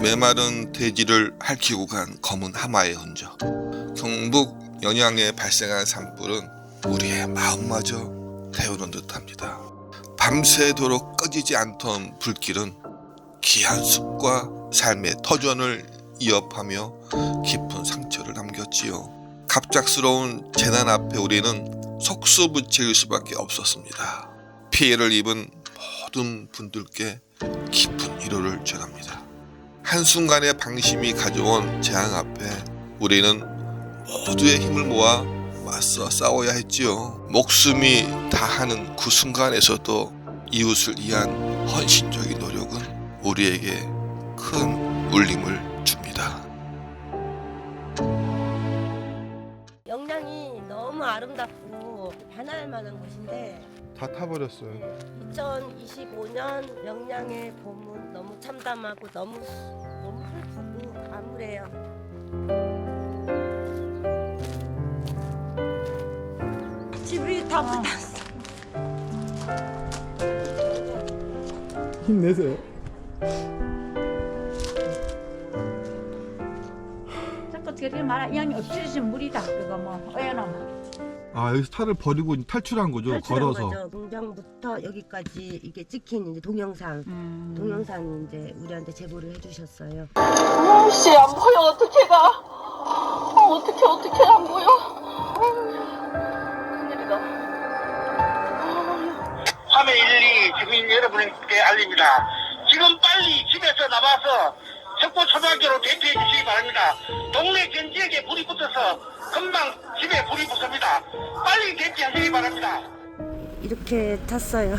메마른 대지를 핥히고 간 검은 하마의 흔적. 경북 영양에 발생한 산불은 우리의 마음마저 태우는 듯합니다. 밤새도록 꺼지지 않던 불길은 귀한 숲과 삶의 터전을 이어파며 깊은 상처를 남겼지요. 갑작스러운 재난 앞에 우리는 속수무책일 수밖에 없었습니다. 피해를 입은 모든 분들께 깊은 위로를 전합니다. 한순간의 방심이 가져온 재앙 앞에 우리는 모두의 힘을 모아 맞서 싸워야 했지요. 목숨이 다하는 그 순간에서도 이웃을 위한 헌신적인 노력은 우리에게 큰 울림을 줍니다. 영양이 너무 아름답고 반할 만한 곳인데 다 타버렸어요. 2025년 영양의 봄은 너무 참담하고 너무 너무 슬프고 암울해요. 집이 다 불탔어. 힘내세요. 자꾸 저리 말아 양이 없어지면 물이다 그거 뭐 어여놓으면 아 여기서 차를 버리고 탈출한 거죠. 탈출한 걸어서. 거죠. 농장부터 여기까지 이게 찍힌 이제 동영상. 음. 동영상 이제 우리한테 제보를 해주셨어요. 아씨 안 보여 어떻게 가? 어, 어떻게 어떻게 안 보여? 아유, 큰일이다. 화면 112 주민 여러분께 알립니다. 지금 빨리 집에서 나와서 석고 초등학교로 대피해 주시기 바랍니다. 동네 전 지역에 불이 붙어서 금방 집에 불이 붙습니다. 빨리 대피하시기 바랍니다. 이렇게 탔어요.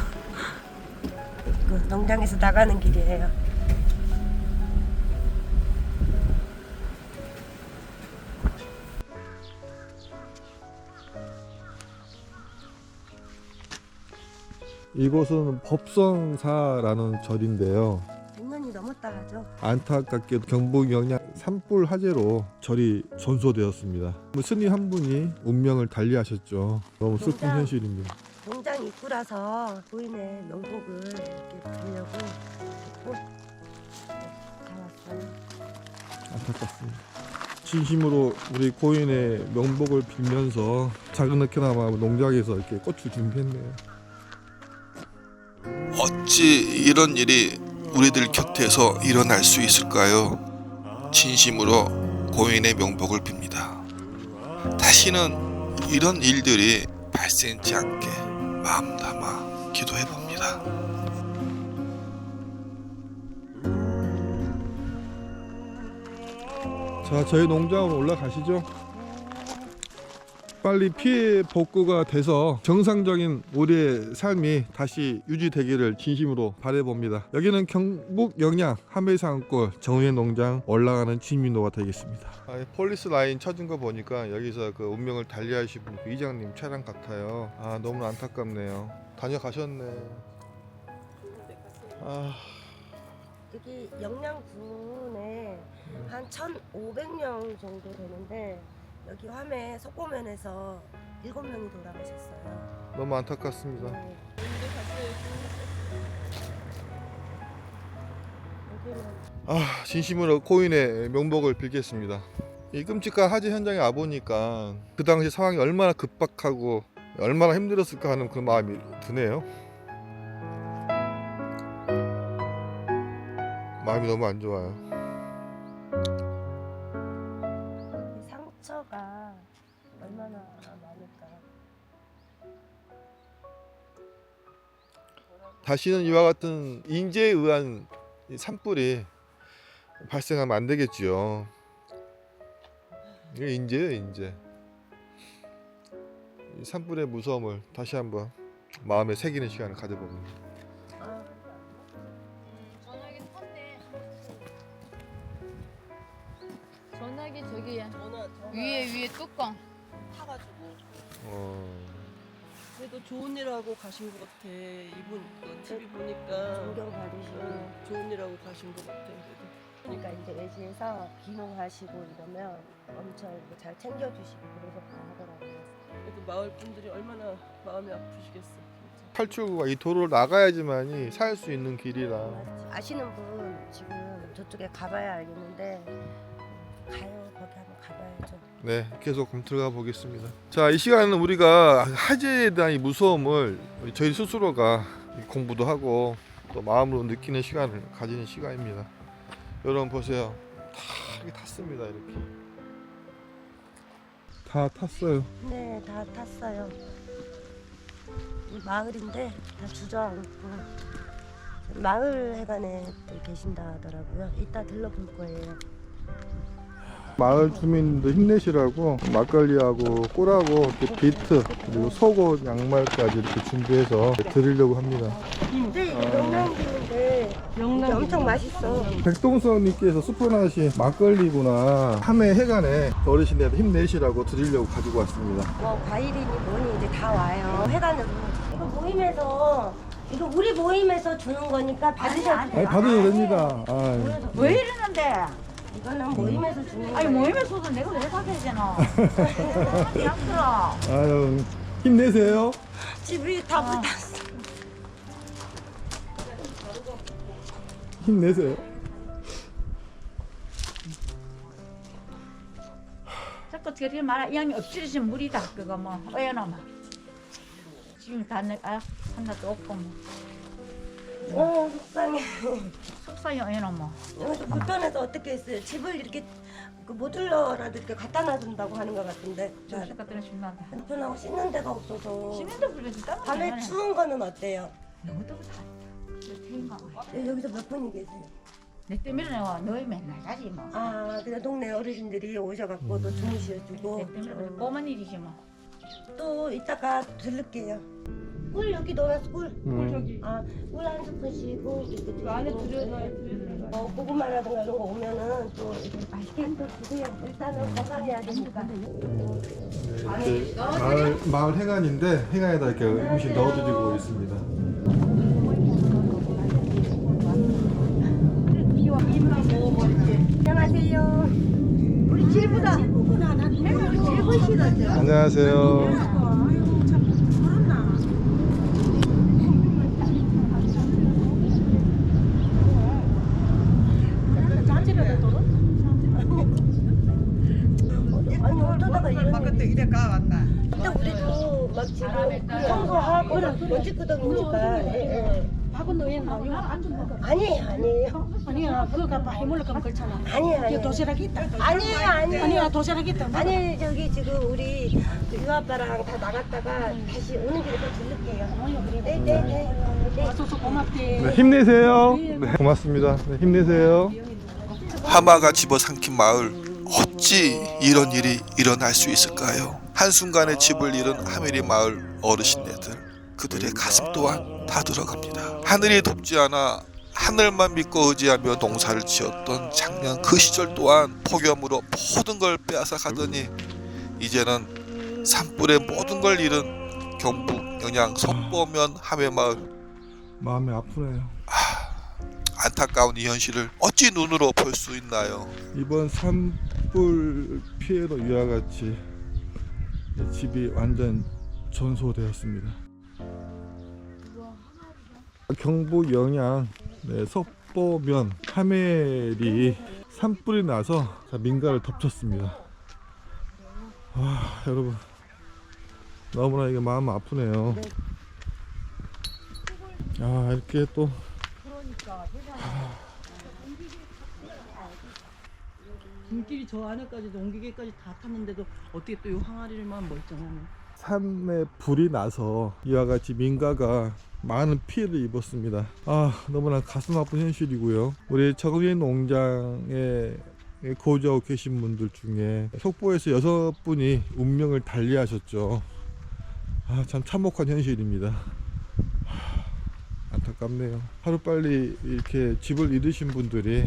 그 농장에서 나가는 길이에요. 이곳은 법성사라는 절인데요. 100년이 넘었다 하죠. 안타깝게도 경북 영양 산불 화재로 절이 전소되었습니다. 뭐 스님 한 분이 운명을 달리하셨죠. 너무 슬픈 진짜? 현실입니다. 농장 입구라서 고인의 명복을 이렇게 빌려고 꼭 가왔어요. 안타깝습니다. 진심으로 우리 고인의 명복을 빌면서 작은하게나마 농장에서 이렇게 꽃을 준비했네요. 어찌 이런 일이 우리들 곁에서 일어날 수 있을까요? 진심으로 고인의 명복을 빕니다. 다시는 이런 일들이 발생치 않게 마음 담아 기도해 봅니다. 자, 저희 농장으로 올라가시죠. 빨리 피해 복구가 돼서 정상적인 우리의 삶이 다시 유지되기를 진심으로 바라봅니다. 여기는 경북 영양 함해산골 정우현 농장 올라가는 진민도가 되겠습니다. 아, 폴리스 라인 쳐진 거 보니까 여기서 그 운명을 달리하신 분, 그 이장님 차량 같아요. 아 너무 안타깝네요. 다녀가셨네. 아 여기 영양군에 한 1,500명 정도 되는데 여기 화매 속고면에서 7명이 돌아가셨어요. 너무 안타깝습니다. 네. 여기는 아 진심으로 코인의 명복을 빌겠습니다. 이 끔찍한 화재 현장에 와 보니까 그 당시 상황이 얼마나 급박하고 얼마나 힘들었을까 하는 그런 마음이 드네요. 마음이 너무 안 좋아요. 다시는 이와 같은 인재에 의한 이 산불이 발생하면 안 되겠지요. 이게 인재예요, 인재. 이 산불의 무서움을 다시 한번 마음에 새기는 시간을 가져봅니다. 전화기 저기야. 위에 위에 뚜껑. 타가지고 어, 그래도 좋은 일 하고 가신 것 같아. 이분 그 TV 보니까 존경 받으시고 어, 좋은 일 하고 가신 것 같아. 그래도. 그러니까 이제 외지에서 귀농하시고 이러면 엄청 잘 챙겨주시고 그러셨다 하더라고요. 그래도 마을 분들이 얼마나 마음이 아프시겠어. 진짜. 탈출구가 이 도로를 나가야지만이 살 수 있는 길이라. 아시는 분 지금 저쪽에 가봐야 알겠는데 가요 거기 한번 가봐야죠. 네, 계속 한번 들어가 보겠습니다. 자, 이 시간은 우리가 하재에 대한 이 무서움을 저희 스스로가 공부도 하고 또 마음으로 느끼는 시간을 가지는 시간입니다. 여러분 보세요. 다 이렇게 탔습니다, 이렇게. 다 탔어요. 네, 다 탔어요. 이 마을인데 다 주저앉고 마을 해관에 또 계신다 하더라고요. 이따 들러볼 거예요. 마을 주민들 힘내시라고 막걸리하고 꿀하고 이렇게 비트 그리고 속옷 양말까지 이렇게 준비해서 드리려고 합니다. 이게 엄청 맛있어. 백동선님께서 수포나시 막걸리구나. 함해 해관에 어르신들 힘내시라고 드리려고 가지고 왔습니다. 뭐 과일이니 뭐니 이제 다 와요. 회관으로. 이거 모임에서 이거 우리 모임에서 주는 거니까 받으셔도 아니 돼요. 받으셔도 됩니다. 아, 왜 이러는데? 이거는 모임에서 주는 아니. 모임에서도 내가 왜 사게. 양들아. 아유 힘내세요. 집이 다 붙었어. 힘내세요. 자꾸 저리 말아 이 양이 엎질러진 물이다 그거 뭐 어여놈아. 지금 다 내가 하나도 없고 뭐 어 속상해. 속상해 어여놈아. 여기서 불편해서 어떻게 했어요? 집을 이렇게 그 모듈러라도 이렇게 갖다 놔준다고 하는 것 같은데 저 색깔들은 신난다. 불편하고 씻는 데가 없어서 시민들 불러지 따로 밤에 추운 거는 어때요? 너도 다. 태인가 네, 여기서 몇 분이 계세요? 내 때문에 내가 너희 맨날 자지 뭐. 아 그냥 동네 어르신들이 오셔갖고 또 주무셔주고 내 때문에. 꼬만 일이지 뭐. 또 이따가 들를게요 꿀 여기 넣어놨어 꿀 음. 아, 꿀 한 스푼씩고 이렇게 그 안에 들여놔요. 뭐 고구마라든가 이런 거 오면은 또 이렇게 맛있게 또 주세요. 일단은 건강해야 되니까. 이렇게 마을 마을 해관인데 해관에다 이렇게 음식 넣어드리고 있습니다. 안녕하세요. 우리 질보시다. 안녕하세요. 아니 어쩌다가 이런 바깥에 이래 가 왔나? 근데 우리도 막 지금 청소하고 먼지 끄덕이니까 너희는 먹어. 아니에요 아니에요 아니야, 그거 갖다 그렇잖아. 아니에요 이거 아니에요 도시락 있다. 아니에요 아니에요 아니야, 도시락 있다. 아니 저기 지금 우리 유 아빠랑 다 나갔다가 다시 오는 길에 또 들를게요. 네네네. 네. 와줘서 고맙대. 네, 힘내세요. 네, 고맙습니다. 네, 힘내세요. 하마가 집어삼킨 마을 어찌 이런 일이 일어날 수 있을까요? 한순간에 집을 잃은 하메리 마을 어르신네들 그들의 가슴 또한 다 들어갑니다. 하늘이 돕지 않아 하늘만 믿고 의지하며 농사를 지었던 작년 그 시절 또한 폭염으로 모든 걸 빼앗아 가더니 이제는 산불에 모든 걸 잃은 경북 영양 석보면 하메 마을 마음이 아프네요. 안타까운 이 현실을 어찌 눈으로 볼 수 있나요? 이번 산불 피해로 이와 같이 네, 집이 완전 전소되었습니다. 경북 영양 네, 석보면 하멜이 산불이 나서 다 민가를 덮쳤습니다. 아 여러분 너무나 이게 마음 아프네요. 아 이렇게 또 눈길이 저 안에까지 옮기기까지 다 탔는데도 어떻게 또 이 항아리를만 멀쩡하네. 산에 불이 나서 이와 같이 민가가 많은 피해를 입었습니다. 아 너무나 가슴 아픈 현실이고요. 우리 정의인 농장에 거주하고 계신 분들 중에 속보에서 여섯 분이 운명을 달리하셨죠. 아 참 참혹한 현실입니다. 하, 안타깝네요. 하루빨리 이렇게 집을 잃으신 분들이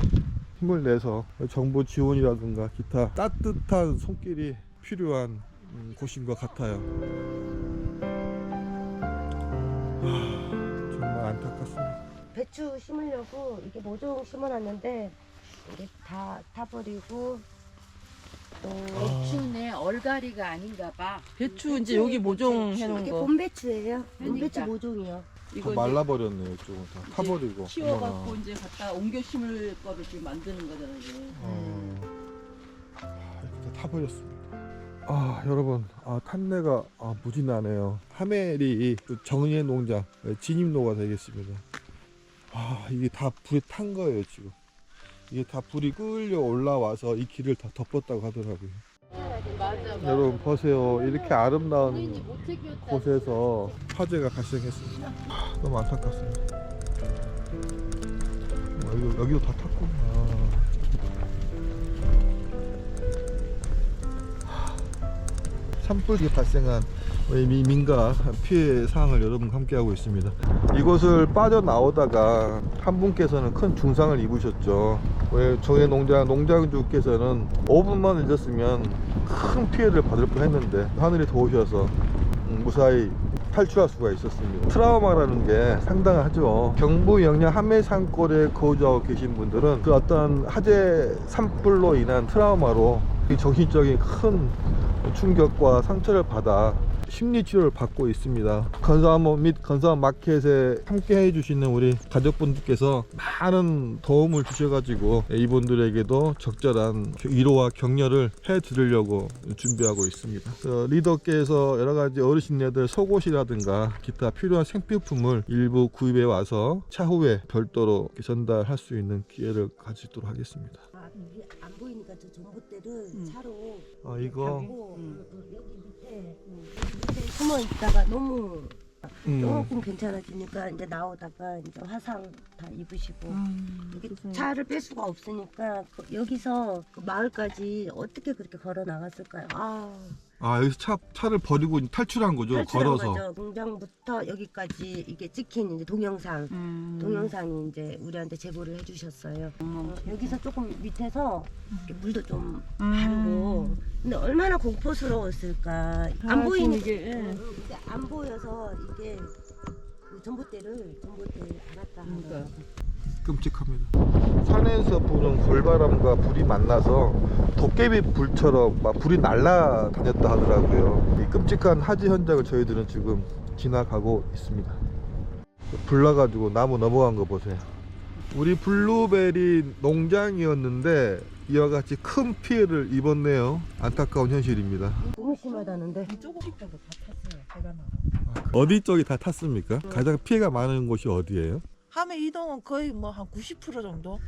힘을 내서 정부 지원이라든가 기타 따뜻한 손길이 필요한 음, 곳인 것 같아요. 아, 정말 안타깝습니다. 배추 심으려고 이게 모종 심어놨는데 이게 다 타버리고 또 배추네 얼갈이가 아닌가 봐. 배추 이제 여기 모종 해놓은 이게 거. 봄배추예요. 봄배추 그러니까. 모종이요. 이거 이제 말라버렸네요. 이쪽은 다 타버리고. 키워갖고 어머나. 이제 갖다 옮겨 심을 거를 지금 만드는 거잖아요. 이제. 어. 아, 이렇게 다 타버렸습니다. 아 여러분 아 탄내가 아, 무지 나네요. 하멜이 그 정예 농장 네, 진입로가 되겠습니다. 아 이게 다 불에 탄 거예요 지금. 이게 다 불이 끌려 올라와서 이 길을 다 덮었다고 하더라고요. 맞아. 여러분 보세요 이렇게 아름다운. 곳에서 화재가 발생했습니다. 하, 너무 안타깝습니다. 어, 여기, 여기도 다 탔구나. 산불이 발생한 미- 민가 피해 사항을 여러분과 함께하고 있습니다. 이곳을 빠져나오다가 한 분께서는 큰 중상을 입으셨죠. 왜 저희 농장 농장주께서는 5분만 늦었으면 큰 피해를 받을 뻔 했는데 하늘이 도우셔서 음, 무사히 탈출할 수가 있었습니다. 트라우마라는 게 상당하죠. 경부 영양 함해 산골에 거주하고 계신 분들은 그 어떤 화재 산불로 인한 트라우마로 이 정신적인 큰 충격과 상처를 받아 심리 치료를 받고 있습니다. 건사암 및 건사암 마켓에 함께 해주시는 우리 가족분들께서 많은 도움을 주셔가지고 이분들에게도 적절한 위로와 격려를 해드리려고 준비하고 있습니다. 어, 리더께서 여러 가지 어르신네들 속옷이라든가 기타 필요한 생필품을 일부 구입해 와서 차후에 별도로 전달할 수 있는 기회를 가지도록 하겠습니다. 아, 안 보이니까 저 전봇대를 음. 차로 아 이거 음. 여기 밑에 밑에 숨어 있다가 너무 음, 조금 괜찮아지니까 이제 나오다가 이제 화상 다 입으시고 이게 차를 뺄 수가 없으니까 그 여기서 그 마을까지 어떻게 그렇게 걸어 나갔을까요? 아 아 여기서 차 차를 버리고 탈출한 거죠 탈출한 걸어서. 거죠. 공장부터 여기까지 이게 찍힌 이제 동영상 음. 동영상이 이제 우리한테 제보를 해주셨어요. 어, 여기서 조금 밑에서 이렇게 물도 좀 바르고 근데 얼마나 공포스러웠을까 안 아, 지금 이게, 예. 안 보여서 이게 그 전봇대를 전봇대를 알았다 하는 그러니까. 끔찍합니다. 산에서 부는 골바람과 불이 만나서 도깨비 불처럼 막 불이 날아다녔다 하더라고요. 이 끔찍한 화재 현장을 저희들은 지금 지나가고 있습니다. 불 나가지고 나무 넘어간 거 보세요. 우리 블루베리 농장이었는데 이와 같이 큰 피해를 입었네요. 안타까운 현실입니다. 너무 심하다는데 조금씩이라도 다 탔어요. 나. 어디 쪽이 다 탔습니까? 가장 피해가 많은 곳이 어디예요? 함해 이동은 거의 뭐 한 90% 정도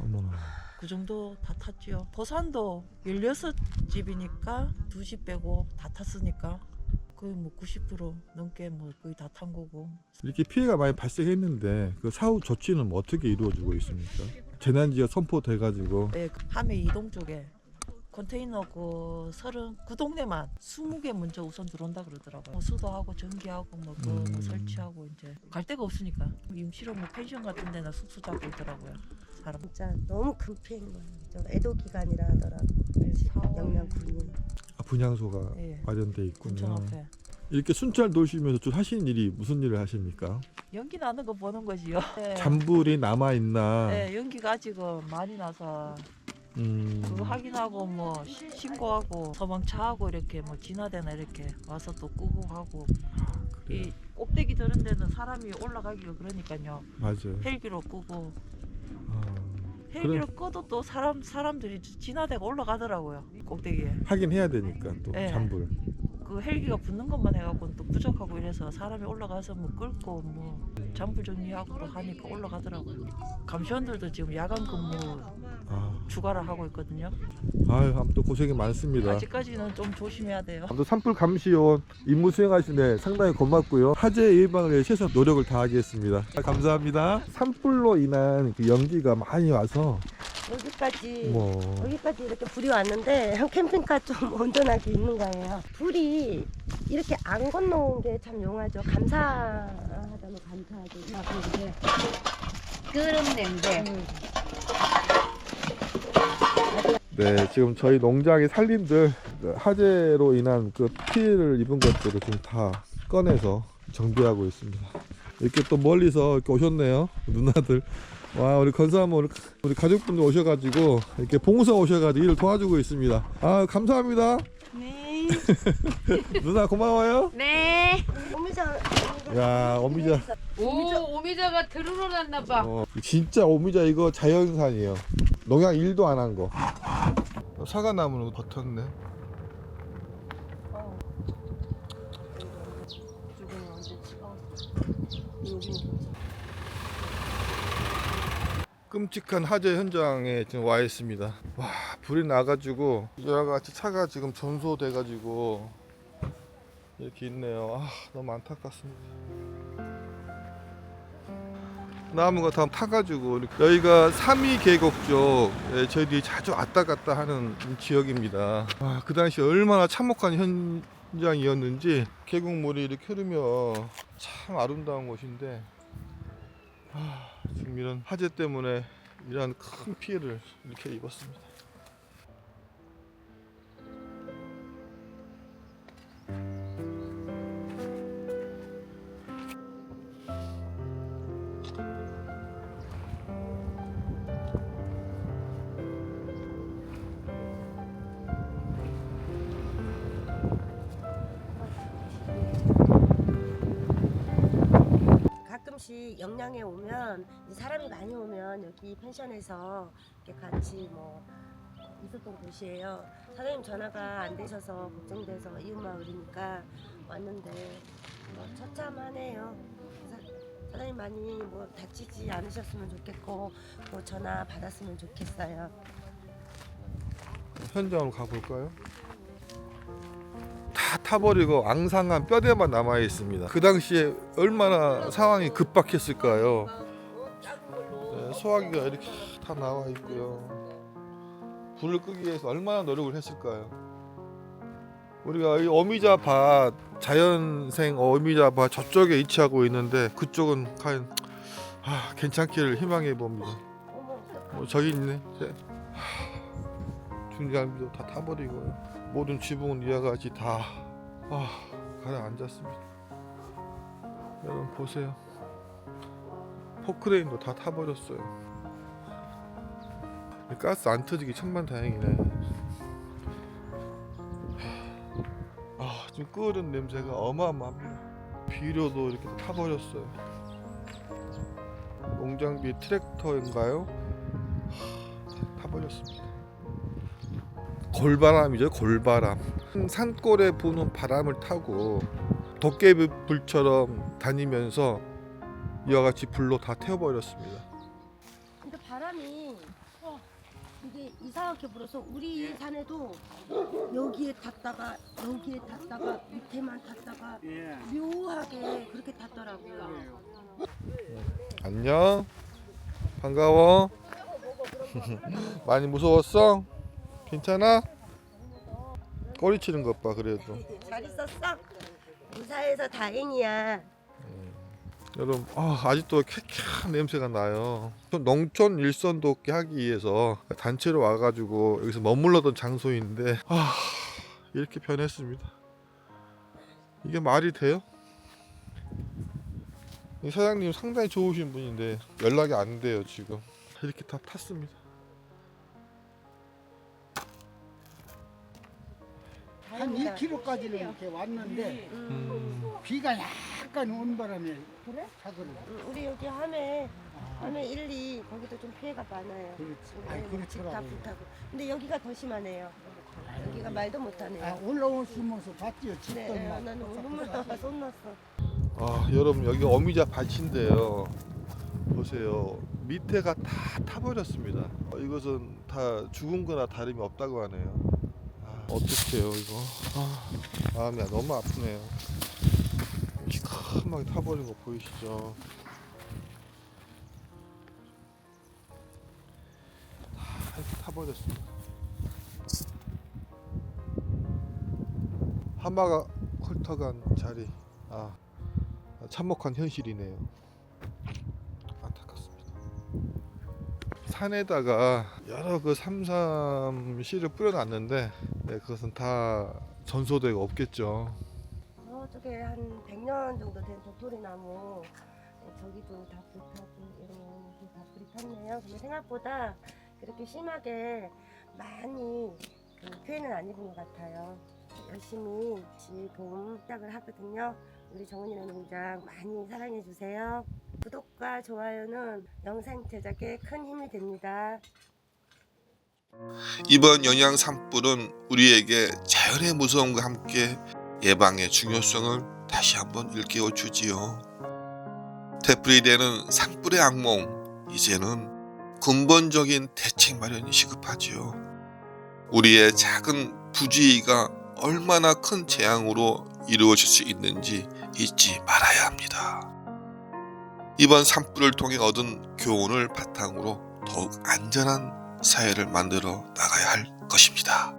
어머나. 그 정도 다 탔지요. 보산도 16집이니까 두 집 빼고 다 탔으니까 거의 뭐 90% 넘게 뭐 거의 다 탄 거고. 이렇게 피해가 많이 발생했는데 그 사후 조치는 뭐 어떻게 이루어지고 있습니까? 재난지역 선포돼가지고 네, 그 함해 이동 쪽에 컨테이너 그 서른 그 동네만 20개 먼저 우선 들어온다 그러더라고요. 뭐 수도하고 전기하고 뭐그 음. 설치하고 이제 갈 데가 없으니까 임시로 뭐 펜션 같은 데나 숙소 잡고 있더라고요. 사람. 진짜 너무 큰 피해인 거예요. 저 애도 기간이라 하더라고. 네. 영양 군인. 아, 분향소가 예. 마련돼 군청 있군요. 앞에. 이렇게 순찰 도시면서 좀 하시는 일이 무슨 일을 하십니까? 연기 나는 거 보는 거지요. 네. 잔불이 남아 있나? 네, 연기가 아직은 많이 나서 음, 그거 확인하고 뭐 시- 신고하고 소방차하고 이렇게 뭐 진화대나 이렇게 와서 또 끄고 하고 그래요. 이 꼭대기 드는 데는 사람이 올라가기가 그러니까요 맞아요. 헬기로 끄고 아, 헬기로 꺼도 또 사람 사람들이 진화대가 올라가더라고요 꼭대기에 하긴 해야 되니까 또 네. 잔불. 그 헬기가 붙는 것만 해갖고 또 부족하고 이래서 사람이 올라가서 뭐 끌고 뭐 잔불 정리하고 또 하니까 올라가더라고요 감시원들도 지금 야간 근무 아, 주가를 하고 있거든요 아유, 아무튼 고생이 많습니다. 아직까지는 좀 조심해야 돼요 아무튼 산불 감시요원 임무 수행하시네 상당히 고맙고요. 화재 예방을 위해 최선 노력을 다하겠습니다. 감사합니다. 산불로 인한 그 연기가 많이 와서 여기까지 뭐 여기까지 이렇게 불이 왔는데 한 캠핑카 좀 온전하게 있는 거예요. 불이 이렇게 안 건너온 게 참 용하죠. 감사하다면 감사하죠. 아, 근데 그런 냄새. 네, 지금 저희 농장의 살림들 그 화재로 인한 그 피해를 입은 것들을 지금 다 꺼내서 정비하고 있습니다. 이렇게 또 멀리서 이렇게 오셨네요, 누나들. 와, 우리 건사모 우리, 우리 가족분들 오셔가지고 이렇게 봉사 오셔가지고 일을 도와주고 있습니다. 아, 감사합니다. 네 누나 고마워요. 네. 오미자 야 오미자. 오 오미자가 들으러 났나 봐. 어, 진짜 오미자 이거 자연산이에요. 농약 1도 안 한 거. 사과나무는 버텼네. 끔찍한 화재 현장에 지금 와 있습니다. 와 불이 나가지고 여러 가지 차가 지금 전소돼가지고 이렇게 있네요. 아 너무 안타깝습니다. 나무가 다 타가지고 여기가 삼이 계곡 쪽 예, 저희들이 자주 왔다 갔다 하는 지역입니다. 아, 그 당시 얼마나 참혹한 현장이었는지 계곡물이 이렇게 흐르며 참 아름다운 곳인데 아, 지금 이런 화재 때문에 이런 큰 피해를 이렇게 입었습니다. 오면 이제 사람이 많이 오면 여기 펜션에서 이렇게 같이 뭐 있었던 곳이에요. 사장님 전화가 안 되셔서 걱정돼서 이웃 마을이니까 왔는데 뭐 처참하네요. 사- 사장님 많이 뭐 다치지 않으셨으면 좋겠고 뭐 전화 받았으면 좋겠어요. 현장으로 가볼까요? 다 타버리고 앙상한 뼈대만 남아 있습니다. 그 당시에 얼마나 상황이 급박했을까요? 네, 소화기가 이렇게 다 나와 있고요. 불을 끄기 위해서 얼마나 노력을 했을까요? 우리가 이 어미자 밭 자연생 어미자 밭 저쪽에 위치하고 있는데 그쪽은 과연 아, 괜찮기를 희망해 봅니다. 어, 저기 있네. 하, 중장비도 다 타버리고 모든 지붕은 이와 같이 다 아, 가라앉았습니다. 여러분 보세요. 포크레인도 다 타버렸어요. 가스 안 터지기 천만 다행이네. 아, 지금 끓은 냄새가 어마어마합니다. 비료도 이렇게 타버렸어요. 농장비 트랙터인가요? 하, 타버렸습니다. 골바람이죠, 골바람. 산골에 부는 바람을 타고 도깨비불처럼 다니면서 이와 같이 불로 다 태워버렸습니다. 근데 바람이 이게 이상하게 불어서 우리 산에도 여기에 탔다가 여기에 탔다가 밑에만 탔다가 묘하게 그렇게 탔더라고요. 안녕. 반가워. 많이 무서웠어? 괜찮아? 꼬리 치는 것 봐, 그래도. 잘 있었어? 무사해서 다행이야. 여러분 아, 아직도 쾌쾌한 냄새가 나요. 농촌 일선 돕기 하기 위해서 단체로 와가지고 여기서 머물러던 장소인데 아 이렇게 변했습니다. 이게 말이 돼요? 이 사장님 상당히 좋으신 분인데 연락이 안 돼요 지금. 이렇게 다 탔습니다. 한 1km까지는 이렇게 왔는데 음, 비가 약간 온 바람에 사고를. 음, 우리 여기 함에 함에 1, 2 거기도 좀 피해가 많아요. 그렇지. 우리 아이, 집다 그렇더라고요. 불타고. 근데 여기가 더 심하네요. 여기가 말도 못하네요. 아, 올라오시면서 봤지요. 네, 집도 네, 막. 나는 눈물 손 났어. 아 여러분 여기 어미자 밭인데요 보세요 밑에가 다 타버렸습니다 어, 이것은 다 죽은 거나 다름이 없다고 하네요 아, 어떡해요 이거? 아, 마음이 너무 아프네요. 시커멓게 타버린 거 보이시죠? 다 이렇게 타버렸습니다. 하마가 훑어간 자리. 아 참혹한 현실이네요. 산에다가 여러 그 삼삼 씨를 뿌려놨는데 네, 그것은 다 전소되고 없겠죠. 저쪽에 한 100년 정도 된 도토리 나무 네, 저기도 다 불타고 이러면 여기 다 불이 탔네요. 근데 생각보다 그렇게 심하게 많이 그 피해는 안 입은 것 같아요. 열심히 지봄 시작을 하거든요. 우리 정은이네 농장 많이 사랑해 주세요. 구독과 좋아요는 영상 제작에 큰 힘이 됩니다. 이번 영양 산불은 우리에게 자연의 무서움과 함께 예방의 중요성을 다시 한번 일깨워 주지요. 되풀이되는 산불의 악몽 이제는 근본적인 대책 마련이 시급하지요. 우리의 작은 부주의가 얼마나 큰 재앙으로 이루어질 수 있는지 잊지 말아야 합니다. 이번 산불을 통해 얻은 교훈을 바탕으로 더욱 안전한 사회를 만들어 나가야 할 것입니다.